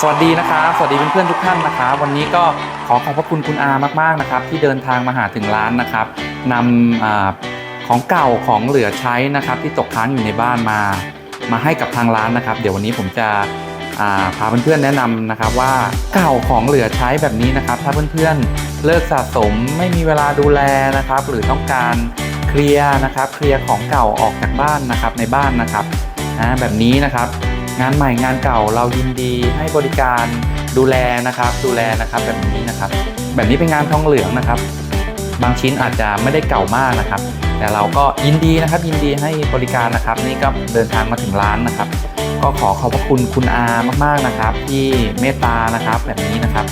สวัสดีนะครับสวัสดีเพื่อนๆทุกท่านนะครับวันนี้ก็ขอขอบพระคุณคุณอามากๆนะครับ ที่เดินทางมาหาถึงร้านนะครับนำของเก่าของเหลือใช้นะครับ ที่ตกค้างอยู่ในบ้านมา มาให้กับทางร้านนะครับ เดี๋ยววันนี้ผมจะพาเพื่อนๆแนะนำนะครับว่าเก่าของเหลือใช้แบบนี้นะครับ ถ้าเพื่อนๆเลิกสะสมไม่มีเวลาดูแลนะครับ หรือต้องการเคลียร์นะครับเคลียร์ของเก่าออกจากบ้านนะครับในบ้านนะครับนะแบบนี้นะครับ งานใหม่งานเก่าเรายินดีให้บริการดูแลนะครับ ดูแลนะครับแบบนี้นะครับ แบบนี้เป็นงานทองเหลืองนะครับ บางชิ้นอาจจะไม่ได้เก่ามากนะครับ แต่เราก็ยินดีนะครับ ยินดีให้บริการนะครับ นี่ก็เดินทางมาถึงร้านนะครับ ก็ขอขอบพระคุณคุณอามากๆนะครับ ที่เมตตานะครับแบบนี้นะครับ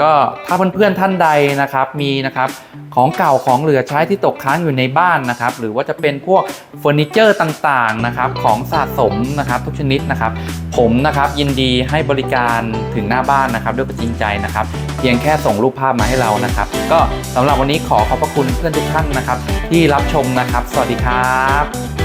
ก็ถ้าเพื่อนๆท่านใดนะครับมีนะครับของเก่าของเหลือใช้ที่ตกค้างอยู่ในบ้านนะครับ หรือว่าจะเป็นพวกเฟอร์นิเจอร์ต่างๆนะครับของสะสมนะครับทุกชนิดนะครับ ผมนะครับยินดีให้บริการถึงหน้าบ้านนะครับ ด้วยความจริงใจนะครับ เพียงแค่ส่งรูปภาพมาให้เรานะครับ ก็สำหรับวันนี้ขอขอบพระคุณเพื่อนทุกท่านนะครับ ที่รับชมนะครับ สวัสดีครับ